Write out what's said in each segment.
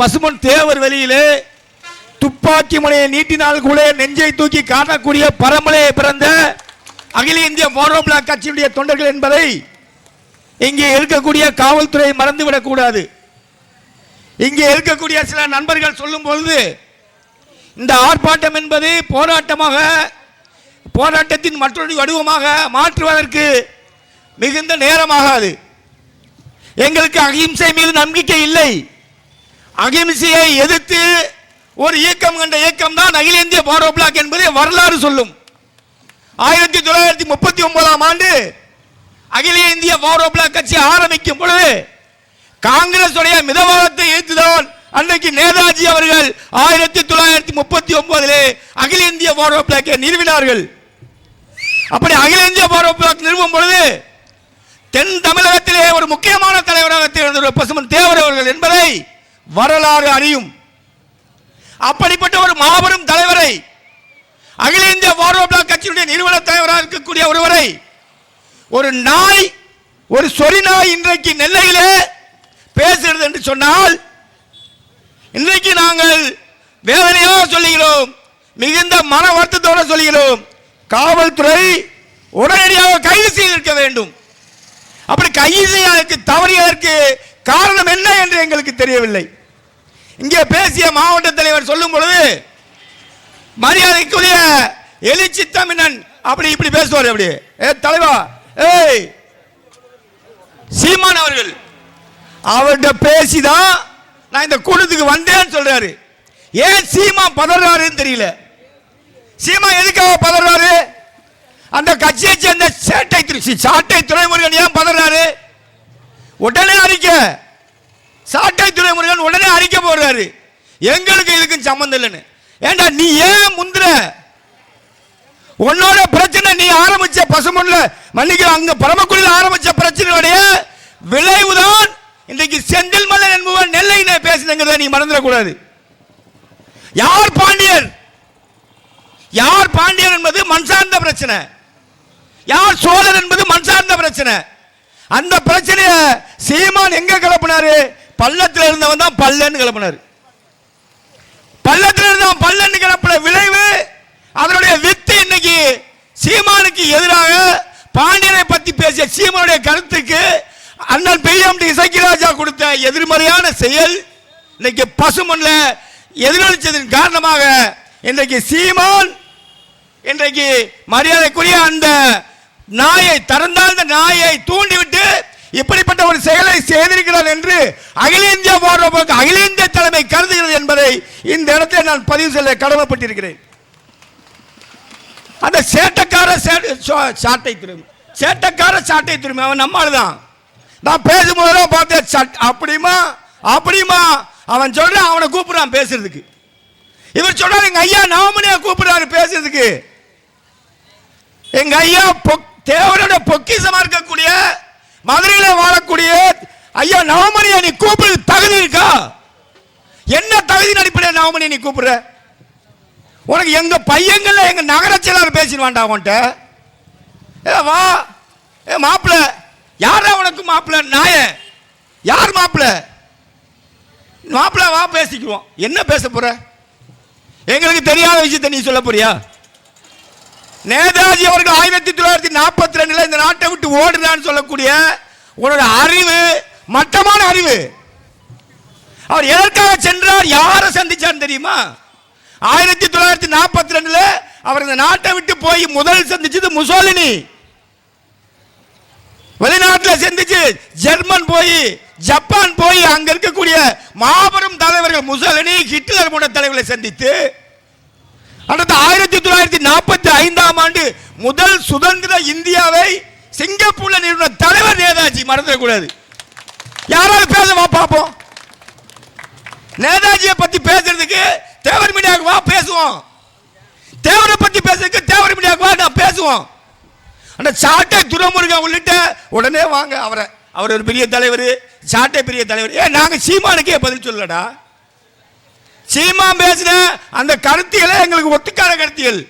பசுமன் தேவர் வெளியிலே துப்பாக்கி முனையை நீட்டினால் கூட நெஞ்சை தூக்கி காட்டக்கூடிய பரம்பரையை பிறந்த அகில இந்திய மோனோ பிளாக் கட்சியுடைய தொண்டர்கள் என்பதை இங்கே இருக்கக்கூடிய காவல்துறை மறந்துவிடக்கூடாது இங்கே இருக்கக்கூடிய சில நண்பர்கள் சொல்லும் பொழுது இந்த ஆர்ப்பாட்டம் என்பது போராட்டமாக போராட்டத்தின் மற்றொரு வடிவமாக மாற்றுவதற்கு மிகுந்த நேரமாகாது. எங்களுக்கு அகிம்சை மீது நம்பிக்கை இல்லை. அகிம்சையை எதிர்த்து ஒரு இயக்கம் கண்ட இயக்கம் தான் அகில இந்திய பாரோ பிளாக் என்பதை வரலாறு சொல்லும். ஆயிரத்தி தொள்ளாயிரத்தி முப்பத்தி ஒன்பதாம் ஆண்டு அகில இந்திய பாரோ பிளாக் கட்சி ஆரம்பிக்கும் பொழுது காங்கிரஸ் உடைய மிதவாதத்தை எதிர்த்துதான் அன்றைக்கு நேதாஜி அவர்கள் ஆயிரத்தி தொள்ளாயிரத்தி முப்பத்தி ஒன்பதிலே அகில இந்திய பாரோ பிளாக்கை நிறுவினார்கள். அப்படி அகில இந்திய பாரோ பிளாக் நிறுவும் பொழுது தென் தமிழகத்திலே ஒரு முக்கியமான தலைவராக திகழ்ந்த பசுமன் தேவர் அவர்கள் என்பதை வரலாறு அறியும். அப்படிப்பட்ட ஒரு மாபெரும் தலைவரை அகில இந்திய பாரோ பிளாக் கட்சியுடைய நிறுவன தலைவராக இருக்கக்கூடிய ஒருவரை ஒரு நாய் ஒரு சொறி நாய் இன்றைக்கு நெல்லையிலே பேசுகிறது என்று சொன்னால் இன்றைக்கு நாங்கள் வேதனையாக சொல்லுகிறோம் மிகுந்த மன வருத்தத்தோடு சொல்லுகிறோம். காவல்துறை உடனடியாக கைது செய்திருக்க வேண்டும். அப்படி கைது செய்வதற்கு தவறியதற்கு காரணம் என்ன என்று எங்களுக்கு தெரியவில்லை. இங்கே பேசிய மாவட்ட தலைவர் சொல்லும் பொழுது மரியாதைக்குரிய எழுச்சி தமிழன் அப்படி இப்படி பேசுவார் அப்படி. ஏ தலைவா ஏய் சீமான் அவர்கள் அவர்கிட்ட பேசிதான் நான் இந்த கூட்டத்துக்கு வந்தேன்னு சொல்றாரு. ஏன் சீமா பதறாருன்னு தெரியல. சீமா எதுக்காக பதறாரு? அந்த கட்சியை சேர்ந்த சேட்டை திருச்சி சாட்டை துறைமுருகன் ஏன் பதறாரு? உடனே அறிக்கை. சாட்டை துறைமுருகன் உடனே அறிக்கை போடுறாரு. எங்களுக்கு இதுக்கும் சம்மந்தம் இல்லைன்னு. ஏண்டா நீ ஏன் முந்துற உன்னோட பிரச்சனை நீ ஆரம்பிச்ச பசுமொன்ல மன்னிக்க அங்க பரமக்குடியில் ஆரம்பிச்ச பிரச்சனையுடைய விளைவுதான் இன்றைக்கு செந்தில் மலன் என்பவன் நெல்லை பேசினங்கிறத நீ மறந்துடக்கூடாது. யார் பாண்டியன்? யார் பாண்டியன் என்பது மண் சார்ந்த பிரச்சனை. யார் சோழர் என்பது மண் சார்ந்த பிரச்சனை. அந்த பிரச்சனையை சீமான் எங்க கலப்பினாரு பள்ளத்தில் இருந்தவன் தான் பல்லன்னு கிளப்பினாரு. பள்ளத்துல இருந்தவன் பல்லன்னு கிளப்பின விளைவு அதனுடைய வித்து இன்னைக்கு சீமானுக்கு எதிராக பாண்டியனை பத்தி பேசிய சீமானுடைய கருத்துக்கு அண்ணன் பெய்யம் இசைக்கிராஜா கொடுத்த எதிர்மறையான செயல் இன்னைக்கு பசுமண்ல எதிரொலிச்சதன் காரணமாக இன்றைக்கு சீமான் இன்றைக்கு மரியாதைக்குரிய அந்த நாயை தரந்தாழ்ந்த நாயை தூண்டிவிட்டு இப்படிப்பட்ட ஒரு செயலை செய்திருக்கிறார் என்று அகில இந்திய போன்ற அகில இந்திய தலைமை கருதுகிறது என்பதை இந்த இடத்தில் நான் பதிவு செய்ய கடமைப்பட்டிருக்கிறேன். அந்த சேட்டக்கார சாட்டை திரும்ப சேட்டக்கார சாட்டை திரும்ப அவன் நம்மால் தான் நான் பேசும்போது பார்த்தேன் அப்படிமா அப்படிமா அவன் சொல்றான் அவனை கூப்பிடுறான் பேசுறதுக்கு. இவர் சொல்றாரு எங்க ஐயா நாமனே கூப்பிடுறாரு பேசுறதுக்கு. எங்க ஐயா பொக்- தேவரோட பொக்கிசமா இருக்கக்கூடிய மதுரையில் வாழக்கூடிய ஐயா நவமணியா நீ கூப்பிடு தகுதி இருக்கா? என்ன தகுதியின் அடிப்படையில் நவமணி நீ கூப்பிடுற? உனக்கு எங்க பையங்கள்ல எங்க நகரச்செயலாளர் பேசிடுவான்டா உன்ட்ட ஏ வா. ஏ மாப்பிள. யாரா உனக்கு மாப்பிள்ள நாய. யார் மாப்பிள? மாப்பிள வா பேசிக்குவோம். என்ன பேச போற? எங்களுக்கு தெரியாத விஷயத்தை நீ சொல்ல போறியா? நேதாஜி அவர்கள் ஆயிரத்தி தொள்ளாயிரத்தி நாற்பத்தி ரெண்டுல இந்த நாட்டை விட்டு ஓடுறான்னு சொல்லக்கூடிய உன்னோட அறிவு மட்டமான அறிவு. அவர் எதற்காக சென்றார் யாரை சந்திச்சார் தெரியுமா? ஆயிரத்தி தொள்ளாயிரத்தி நாற்பத்தி ரெண்டுல அவர் இந்த நாட்டை விட்டு போய் முதல் சந்திச்சது முசோலினி. வெளிநாட்டில் சந்திச்சு ஜெர்மன் போய் ஜப்பான் போய் அங்க இருக்கக்கூடிய மாபெரும் தலைவர்கள் முசோலினி ஹிட்லர் போன்ற தலைவர்களை சந்தித்து அடுத்து ஆயிரத்தி தொள்ளாயிரத்தி நாற்பத்தி ஐந்தாம் ஆண்டு முதல் சுதந்திர இந்தியாவை சிங்கப்பூர்ல நிறுவன தலைவர் நேதாஜி மறந்துடக்கூடாது. யாராவது பேசவா பார்ப்போம் நேதாஜியை பத்தி பேசுறதுக்கு தேவர் மீடியாவுக்கு வா பேசுவோம். தேவரை பத்தி பேசுறதுக்கு தேவர் மீடியாவுக்கு வா நான் பேசுவோம். அந்த சாட்டை துரமுருகன் உள்ளிட்ட உடனே வாங்க அவரை. அவர் ஒரு பெரிய தலைவர் சாட்டை பெரிய தலைவர். ஏன் நாங்கள் சீமானுக்கே பதில் சொல்லடா சீமா பேசின அந்த கருத்தியலை எங்களுக்கு ஒத்துக்காத கருத்தியல்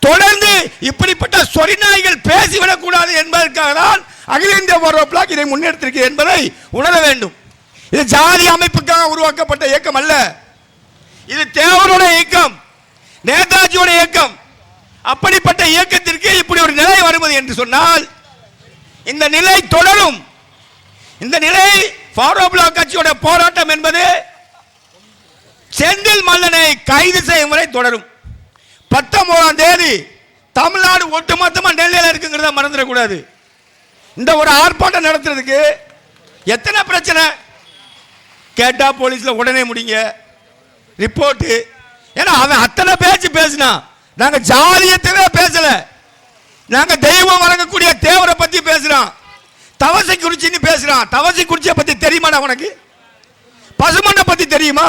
தொடர்ந்து இப்படிப்பட்ட சொறி பேசிவிடக்கூடாது பேசிவிடக் கூடாது என்பதற்காக தான் அகில இந்திய பிளாக் இதை முன்னெடுத்திருக்கிறது என்பதை உணர வேண்டும். இது ஜாதி அமைப்புக்காக உருவாக்கப்பட்ட இயக்கம் அல்ல. இது தேவரோட இயக்கம் நேதாஜியோட இயக்கம். அப்படிப்பட்ட இயக்கத்திற்கு இப்படி ஒரு நிலை வருவது என்று சொன்னால் இந்த நிலை தொடரும். இந்த நிலை ஃபாரோ பிளாக் கட்சியோட போராட்டம் என்பது செந்தில் மல்லனை கைது செய்யும் வரை தொடரும். பத்தொன்பதாம் தேதி தமிழ்நாடு ஒட்டுமொத்தமாக நெல்லையில் இருக்குங்கிறத மறந்துடக்கூடாது. இந்த ஒரு ஆர்ப்பாட்டம் நடத்துறதுக்கு எத்தனை பிரச்சனை? கேட்டா போலீஸில் உடனே முடிங்க. ரிப்போர்ட்டு. ஏன்னா அவன் அத்தனை பேச்சு பேசினான் நாங்கள் ஜாலியத்தவே பேசலை. நாங்கள் தெய்வம் வழங்கக்கூடிய தேவரை பற்றி பேசுகிறான் தவசை குறிச்சின்னு பேசுகிறான் தவசை குறிச்சியை பற்றி தெரியுமாடா உனக்கு? பசுமண்ணை பற்றி தெரியுமா?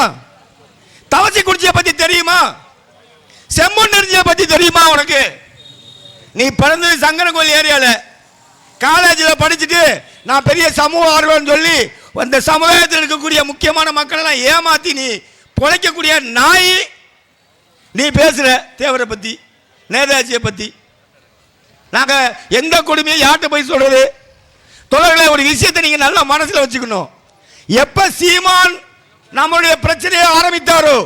தவசி குடிச்சிய பத்தி தெரியுமா? செம்மண் நெறிஞ்சிய பத்தி தெரியுமா உனக்கு? நீ பிறந்தது சங்கரகோயில் ஏரியால. காலேஜில் படிச்சுட்டு நான் பெரிய சமூக ஆர்வம்னு சொல்லி அந்த சமுதாயத்தில் இருக்கக்கூடிய முக்கியமான மக்களெல்லாம் ஏமாற்றி ஏமாத்தி நீ பொழைக்கக்கூடிய நாய் நீ பேசுற தேவரை பத்தி நேதாஜியை பத்தி. நாங்க எந்த கொடுமையும் யார்கிட்ட போய் சொல்றது? தொடர்களை ஒரு விஷயத்தை நீங்க நல்லா மனசுல வச்சுக்கணும். எப்ப சீமான் நம்முடைய பிரச்சனையை ஆரம்பித்தாரோ?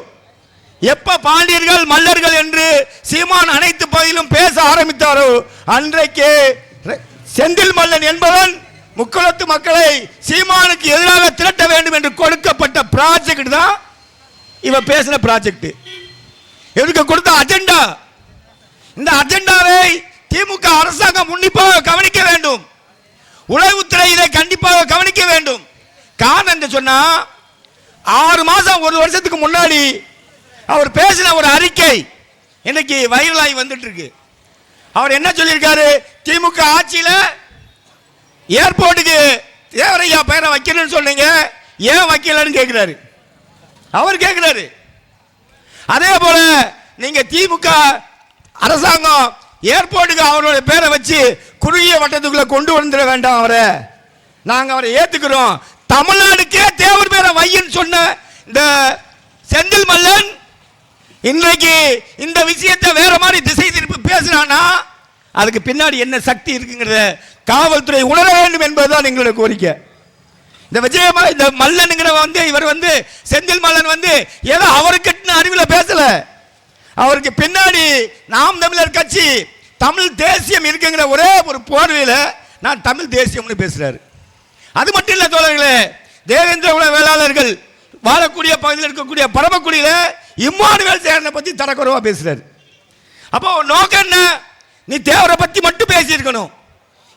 எப்ப பாண்டியர்கள் மல்லர்கள் என்று சீமான் அனைத்து பகுதியிலும் பேச ஆரம்பித்தாரோ? அன்றைக்கு செந்தில் மல்லன் என்பவன் முக்குளத்து மக்களை சீமானுக்கு எதிராக திரட்ட வேண்டும் என்று கொடுக்கப்பட்ட ப்ராஜெக்ட் தான் இவன் பேசின ப்ராஜெக்ட் இவருக்கு கொடுத்த அஜெண்டா இந்த அஜெண்டாவை திமுக அரசாங்கம் உன்னிப்பாக கவனிக்க வேண்டும். உளவுத்துறை இதை கண்டிப்பாக கவனிக்க வேண்டும். காரணம் என்று சொன்னா ஆறு மாதம் ஒரு வருஷத்துக்கு முன்னாடி அவர் பேசின ஒரு அறிக்கை இன்னைக்கு வைரலாகி வந்துட்டு இருக்கு அவர் என்ன சொல்லியிருக்காரு? திமுக ஆட்சியில் ஏர்போர்ட்டுக்கு தேவரையா பேரை வைக்கணும்னு சொன்னீங்க. ஏன் வைக்கலன்னு கேட்குறாரு அவர் கேட்குறாரு அதே போல நீங்கள் திமுக அரசாங்கம் ஏர்போர்ட்டுக்கு அவருடைய பேரை வச்சு குறுகிய வட்டத்துக்குள்ளே கொண்டு வந்துட வேண்டாம் அவரை. நாங்கள் அவரை ஏற்றுக்கிறோம் தமிழ்நாடுக்கே தேவர் பேரை வையன்னு சொன்ன இந்த செந்தில் மல்லன் இன்றைக்கு இந்த விஷயத்தை வேற மாதிரி திசை திருப்பி பேசுறானா அதுக்கு பின்னாடி என்ன சக்தி இருக்குங்கிறத காவல்துறை உணர வேண்டும் என்பதுதான் எங்களுடைய கோரிக்கை. இந்த விஜயமா இந்த மல்லனுங்கிற வந்து இவர் வந்து செந்தில் மல்லன் வந்து ஏதோ அவருக்கு கட்டின அறிவில் பேசல. அவருக்கு பின்னாடி நாம் தமிழர் கட்சி தமிழ் தேசியம் இருக்குங்கிற ஒரே ஒரு போர்வையில் நான் தமிழ் தேசியம்னு பேசுறாரு. அது மட்டும் இல்லை தோழர்களே தேவேந்திர குல வேளாளர்கள் வாழக்கூடிய பகுதியில் இருக்கக்கூடிய பரமக்குடியில் இம்மானுவேல் சேரனை பற்றி தரக்குறவா பேசுகிறார் அப்போ நோக்கம் என்ன? நீ தேவரை பற்றி மட்டும் பேசியிருக்கணும்.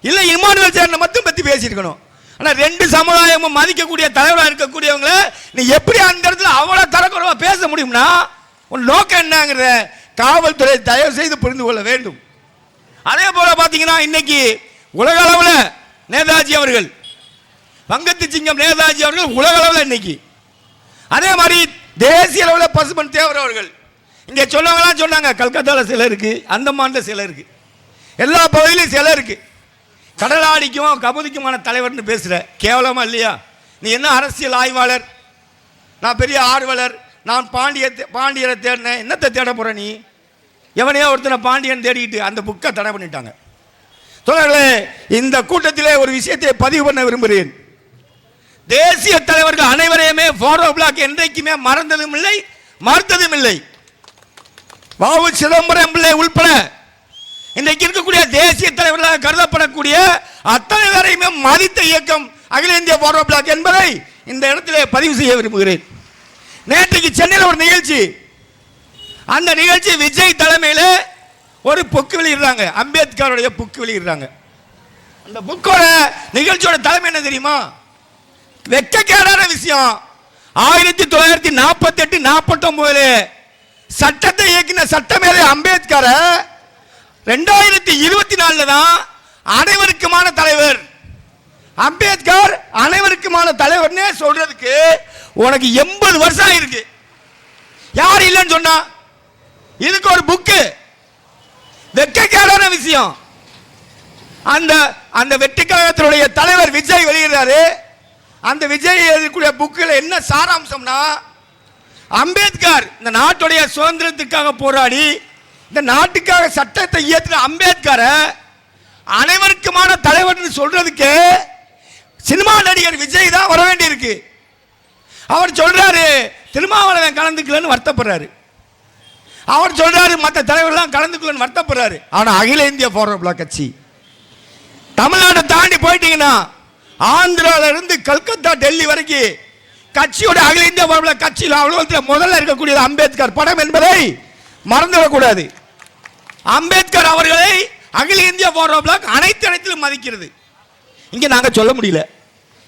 இல்லை இம்மானுவேல் சேரனை மட்டும் பற்றி பேசியிருக்கணும். ஆனால் ரெண்டு சமுதாயமும் மதிக்கக்கூடிய தலைவராக இருக்கக்கூடியவங்கள நீ எப்படி அந்த இடத்துல அவ்வளோ தரக்குறவா பேச முடியும்னா உன் நோக்கம் என்னங்கிறத காவல்துறை தயவு செய்து புரிந்து கொள்ள வேண்டும். அதே போல் பார்த்தீங்கன்னா இன்னைக்கு உலக அளவில் நேதாஜி அவர்கள் வங்கத்து சிங்கம் நேதாஜி அவர்கள் உலக அளவில் இன்னைக்கு. அதே மாதிரி தேசிய அளவில் பசுமன் தேவர் அவர்கள். இங்கே சொன்னவங்களாம் சொன்னாங்க கல்கத்தாவில் சிலை இருக்குது அந்தமான்ல சிலை இருக்குது எல்லா பகுதியிலும் சிலை இருக்குது கடலாடிக்கும் கபதிக்குமான தலைவர்னு பேசுகிற கேவலமாக இல்லையா? நீ என்ன அரசியல் ஆய்வாளர்? நான் பெரிய ஆர்வலர். நான் பாண்டிய பாண்டியரை தேடினேன். என்னத்தை தேட போகிற நீ? எவனையோ ஒருத்தனை பாண்டியன் தேடிக்கிட்டு அந்த புக்கை தடை பண்ணிட்டாங்க. தோழர்களே இந்த கூட்டத்திலே ஒரு விஷயத்தை பதிவு பண்ண விரும்புகிறேன். தேசிய தலைவர்கள் அனைவரையுமே போரோ பிளாக் என்றைக்குமே மறந்ததும் இல்லை மறுத்ததும் இல்லை. பாபு சிதம்பரம் பிள்ளை உள்பட இன்றைக்கு இருக்கக்கூடிய தேசிய தலைவர்களாக கருதப்படக்கூடிய அத்தனை பேரையுமே மதித்த இயக்கம் அகில இந்திய போரோ பிளாக் என்பதை இந்த இடத்திலே பதிவு செய்ய விரும்புகிறேன். நேற்றைக்கு சென்னையில் ஒரு நிகழ்ச்சி. அந்த நிகழ்ச்சி விஜய் தலைமையில் ஒரு புக்கு வெளியிடுறாங்க. அம்பேத்கருடைய புக்கு வெளியிடுறாங்க. அந்த புக்கோட நிகழ்ச்சியோட தலைமை என்ன தெரியுமா? வெக்கக்கேடான விஷயம். ஆயிரத்தி தொள்ளாயிரத்தி நாற்பத்தி எட்டு நாற்பத்தி சட்டத்தை இயக்கின சட்டமேதை அம்பேத்கர் ரெண்டாயிரத்தி இருபத்தி நாலுல தான் அனைவருக்குமான தலைவர். அம்பேத்கர் அனைவருக்குமான தலைவர்னே சொல்றதுக்கு உனக்கு எண்பது வருஷம் ஆயிருக்கு. யார் இல்லைன்னு சொன்னா? இதுக்கு ஒரு புக்கு. வெக்கக்கேடான விஷயம். அந்த அந்த வெற்றி கழகத்தினுடைய தலைவர் விஜய் வெளியிடுறாரு. அந்த விஜய் எழுதக்கூடிய புக்கில் என்ன சாராம்சம்னா அம்பேத்கர் இந்த நாட்டுடைய சுதந்திரத்துக்காக போராடி இந்த நாட்டுக்காக சட்டத்தை இயற்றின அம்பேத்கரை அனைவருக்குமான தலைவர்னு சொல்றதுக்கு சினிமா நடிகர் விஜய் தான் வர வேண்டியிருக்கு. அவர் சொல்றாரு திருமாவளவன் கலந்துக்கலன்னு வருத்தப்படுறாரு. அவர் சொல்றாரு மற்ற தலைவர்லாம் கலந்துக்கலன்னு வருத்தப்படுறாரு. ஆனால் அகில இந்திய போராட்ட கட்சி தமிழ்நாட்டை தாண்டி போயிட்டீங்கன்னா ஆந்திரால இருந்து கல்கத்தா டெல்லி வரைக்கும் கட்சியோட அகில இந்திய போராட்ட கட்சியில் அலுவலகத்தில் முதல்ல இருக்கக்கூடியது அம்பேத்கர் படம் என்பதை மறந்துவிடக்கூடாது. அம்பேத்கர் அவர்களை அகில இந்திய போராட்ட பிளாக் அனைத்து இடத்திலும் மதிக்கிறது. இங்கே நாங்கள் சொல்ல முடியல.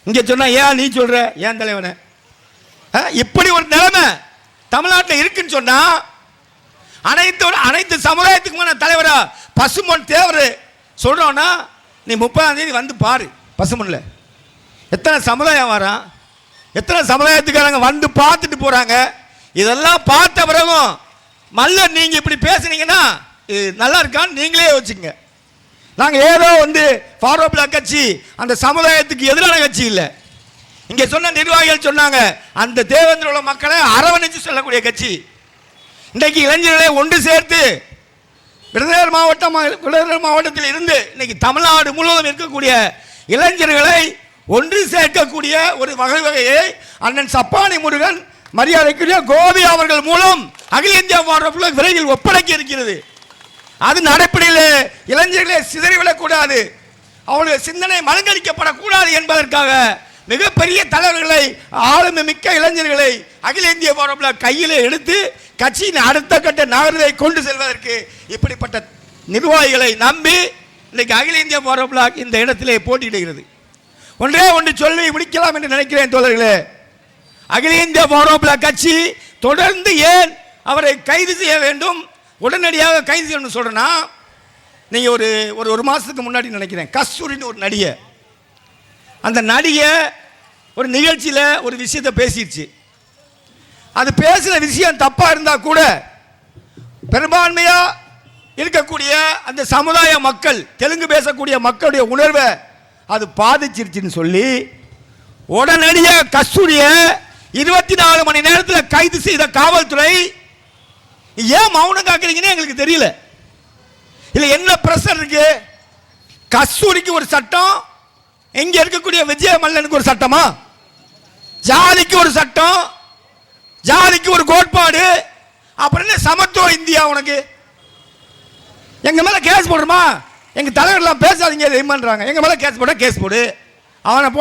இங்கே சொன்னால் ஏன் நீ சொல்கிற ஏன் தலைவனை? ஆ, இப்படி ஒரு நிலைமை தமிழ்நாட்டில் இருக்குன்னு சொன்னால் அனைத்து அனைத்து சமுதாயத்துக்குமான தலைவராக பசுமன் தேவர் சொல்கிறோன்னா நீ முப்பதாம் தேதி வந்து பாரு பசுமனில். எத்தனை சமுதாயம் வரான்? எத்தனை சமுதாயத்துக்காரங்க வந்து பார்த்துட்டு போகிறாங்க இதெல்லாம் பார்த்த பிறகும் மல்ல நீங்கள் இப்படி பேசுனீங்கன்னா இது நல்லா இருக்கான்னு நீங்களே வச்சுங்க நாங்கள் ஏதோ வந்து ஃபார்வர்ட் பிளாக் கட்சி அந்த சமுதாயத்துக்கு எதிரான கட்சி இல்லை. இங்கே சொன்ன நிர்வாகிகள் சொன்னாங்க அந்த தேவேந்திர உள்ள மக்களை அரவணைச்சு சொல்லக்கூடிய கட்சி. இன்றைக்கு இளைஞர்களை ஒன்று சேர்த்து விருதுநகர் மாவட்டம் விருதுநகர் மாவட்டத்தில் இருந்து இன்னைக்கு தமிழ்நாடு முழுவதும் இருக்கக்கூடிய இளைஞர்களை ஒன்று சேர்க்கக்கூடிய ஒரு வகை வகையை அண்ணன் சப்பானி முருகன் மரியாதைக்குரிய கோபி அவர்கள் மூலம் அகில இந்தியா போன்ற விரைவில் ஒப்படைக்க இருக்கிறது. அது நடைப்படையில் இளைஞர்களை சிதறிவிடக்கூடாது அவருடைய சிந்தனை மழுங்கடிக்கப்படக்கூடாது என்பதற்காக மிகப்பெரிய தலைவர்களை ஆளுமை மிக்க இளைஞர்களை அகில இந்திய போராட்ட கையில் எடுத்து கட்சியின் அடுத்த கட்ட நகர்வை கொண்டு செல்வதற்கு இப்படிப்பட்ட நிர்வாகிகளை நம்பி இன்னைக்கு அகில இந்திய போராட்ட இந்த இடத்திலே போட்டியிடுகிறது. ஒன்றே ஒன்று சொல்லி முடிக்கலாம் என்று நினைக்கிறேன் தோழர்களே. அகில இந்திய போராட்ட கட்சி தொடர்ந்து ஏன் அவரை கைது செய்ய வேண்டும்? உடனடியாக கைது செய்யணும்னு சொல்கிறேன்னா நீங்கள் ஒரு ஒரு ஒரு மாதத்துக்கு முன்னாடி நினைக்கிறேன் கஸ்தூரின்னு ஒரு நடிகை. அந்த நடிகை ஒரு நிகழ்ச்சியில் ஒரு விஷயத்தை பேசிடுச்சு அது பேசின விஷயம் தப்பாக இருந்தால் கூட பெரும்பான்மையாக இருக்கக்கூடிய அந்த சமுதாய மக்கள் தெலுங்கு பேசக்கூடிய மக்களுடைய உணர்வை அது பாதிச்சிருச்சுன்னு சொல்லி உடனடியாக கஸ்தூரிய இருபத்தி நாலு மணி நேரத்தில் கைது செய்த காவல்துறை ஏன் மௌனம் காக்குறீங்கன்னு எங்களுக்கு தெரியல. இல்லை என்ன பிரஷர் இருக்கு? கஸ்தூரிக்கு ஒரு சட்டம் இங்கே இருக்கக்கூடிய விஜய மல்லனுக்கு ஒரு சட்டமா? ஜாதிக்கு ஒரு சட்டம் ஜாதிக்கு ஒரு கோட்பாடு அப்புறம் என்ன சமத்துவ இந்தியா உனக்கு? எங்க மேல கேஸ் போடுறோமா? எங்க தலைவர்லாம் பேசாதீங்க இது பண்றாங்க எங்க மேல கேஸ் போட கேஸ் போடு. அவனை போ